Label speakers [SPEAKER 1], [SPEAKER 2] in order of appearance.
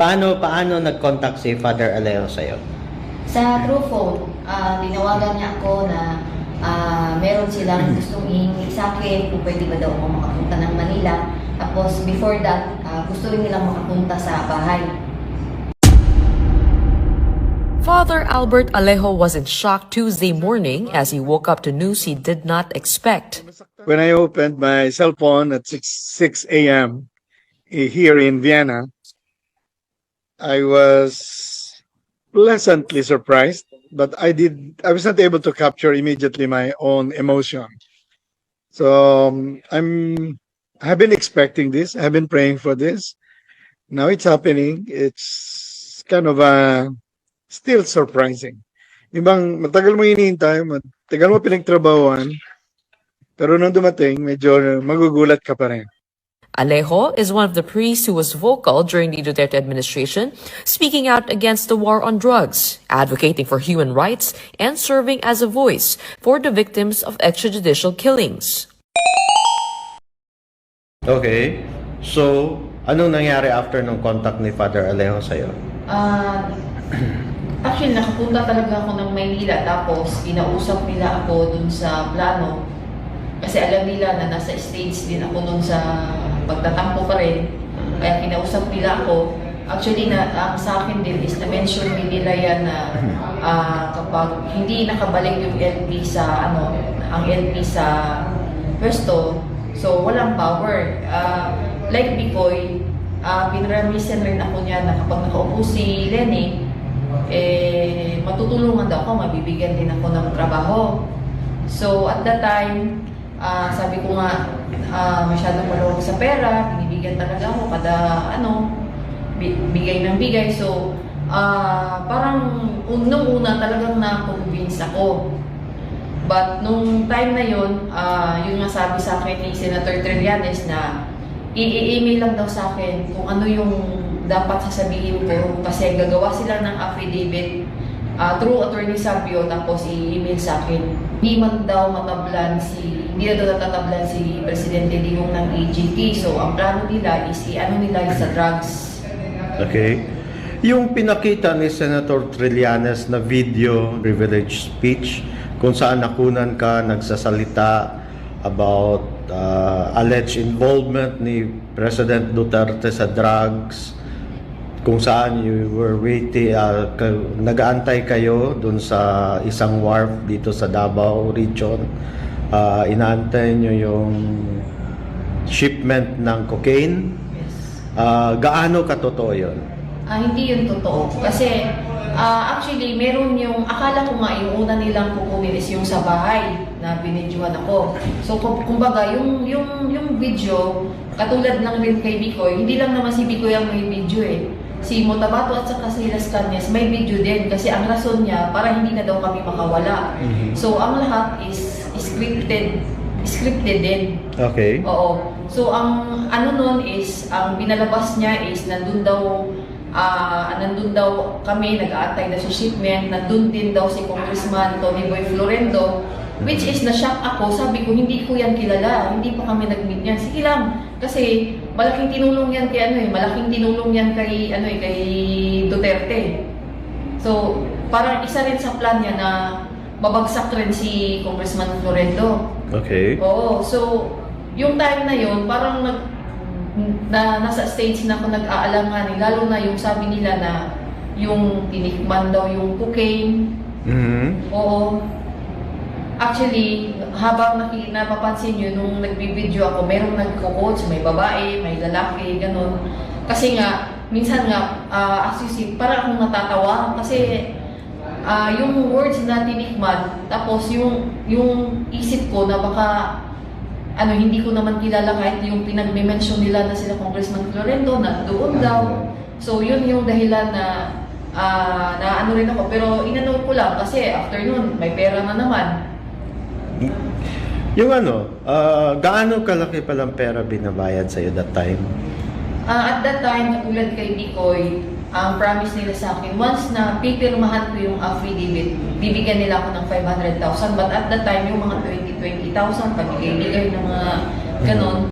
[SPEAKER 1] paano, paano nag-contact si Father Alejo sa'yo?
[SPEAKER 2] Sa true phone, ah, tinawagan niya ako na ah, meron silang gustong ihingi sa akin kung pwede ba daw ako makapunta ng Manila. Tapos before that, ah, gusto rin nilang makapunta sa bahay.
[SPEAKER 3] Father Albert Alejo was in shock Tuesday morning as he woke up to news he did not expect.
[SPEAKER 4] when I opened my cell phone at 6, 6 a.m. eh, here in Vienna, I was pleasantly surprised, but I did, I was not able to capture immediately my own emotion. So um, I'm, I've been expecting this. I've been praying for this. Now it's happening. It's kind of uh, still surprising. Ibang matagal mo hinihintay, matagal mo pinagtrabahuan, pero nung dumating, medyo magugulat ka pa rin.
[SPEAKER 3] Alejo is one of the priests who was vocal during the Duterte administration, speaking out against the war on drugs, advocating for human rights, and serving as a voice for the victims of extrajudicial killings.
[SPEAKER 1] Okay. So, anong nangyari after nung contact ni Father Alejo sa'yo?
[SPEAKER 2] Ah, actually, nakapunta talaga ako ng Maynila tapos kinausap nila ako dun sa plano. Kasi alam nila na nasa stage din ako nun sa pagtatampo pa rin. Kaya kinausap nila ako. Actually, na, ang sa akin din is na-mention din nila yan na ah, kapag hindi nakabalik yung LP sa, ano, ang LP sa pwesto, so walang power. Ah, like Bicoy, uh, pinaramisan rin ako niya na kapag nakaupo si Lenny, eh, matutulungan daw ako, mabibigyan din ako ng trabaho. So, at that time, ah, sabi ko nga, ah, masyadong maluwag sa pera, binibigyan talaga ako kada, ano, bi- bigay ng bigay. So, ah, parang unang-una talagang na-convince ako. But nung time na yun, ah, yun nga sabi sa akin ni Senator Trillanes na i-email lang daw sa akin kung ano yung dapat sasabihin ko kasi gagawa sila ng affidavit ah, through Attorney Sabio tapos i-email sa akin. Hindi man daw matablan si, hindi na daw natatablan si Presidente Digong ng AGT. So, ang plano nila is i-ano nila sa drugs.
[SPEAKER 1] Okay. Yung pinakita ni Senator Trillanes na video privilege speech kung saan nakunan ka nagsasalita about uh, alleged involvement ni President Duterte sa drugs kung saan you were waiting uh, nag-aantay kayo dun sa isang wharf dito sa Davao region uh, inaantay nyo yung shipment ng cocaine
[SPEAKER 2] Yes.
[SPEAKER 1] Ah, gaano katotoo yun?
[SPEAKER 2] Ah, hindi yun totoo. Kasi, ah, actually, meron yung, akala ko nga, yung una nilang kukunin is yung sa bahay na binidyohan ako. So, kum- kumbaga, yung, yung, yung video, katulad lang rin kay Bikoy, hindi lang naman si Bikoy ang may video eh. Si Motabato at saka si Las Cañas may video din kasi ang rason niya para hindi na daw kami makawala. So, ang lahat is scripted, scripted din.
[SPEAKER 1] Okay.
[SPEAKER 2] Oo. So, ang ano nun is, ang binalabas niya is, nandun daw, ah nandun daw kami, nag-aantay na sa shipment, nandun din daw si Congressman Tony Boy Florendo, which is na-shock ako, sabi ko, hindi ko yan kilala, hindi pa kami nag-meet yan. Sige lang, kasi malaking tinulong yan kay ano eh, malaking tinulong yan kay, ano eh, kay Duterte. So, parang isa rin sa plan niya na babagsak rin si Congressman Florendo.
[SPEAKER 1] Okay.
[SPEAKER 2] Oo. So, yung time na yun, parang nag, na, nasa stage na ako nag-aalangan. eh. Lalo na yung sabi nila na yung tinikman daw yung cocaine.
[SPEAKER 1] Mhm.
[SPEAKER 2] Oo. Actually, habang naki, napapansin nyo, nung nagbibideo ako, merong nagko-coach, may babae, may lalaki, ganun. Kasi nga, minsan nga, ah, as you see, parang akong natatawa kasi ah, yung words na tinikman, tapos yung, yung isip ko na baka ano, hindi ko naman kilala kahit yung pinag-mention nila na sila Congressman Florendo na doon daw. So, yun yung dahilan na ah, na ano rin ako. Pero inano ko lang kasi after nun, may pera na naman.
[SPEAKER 1] Yung ano, ah, gaano kalaki palang pera binabayad sa'yo that time?
[SPEAKER 2] Ah, at that time, katulad kay Bikoy, ang promise nila sa akin, once na pipirmahan ko yung affidavit, bibigyan nila ako ng 500,000. But at that time, yung mga 20, 20,000, pabigay-bigay ng mga ganon.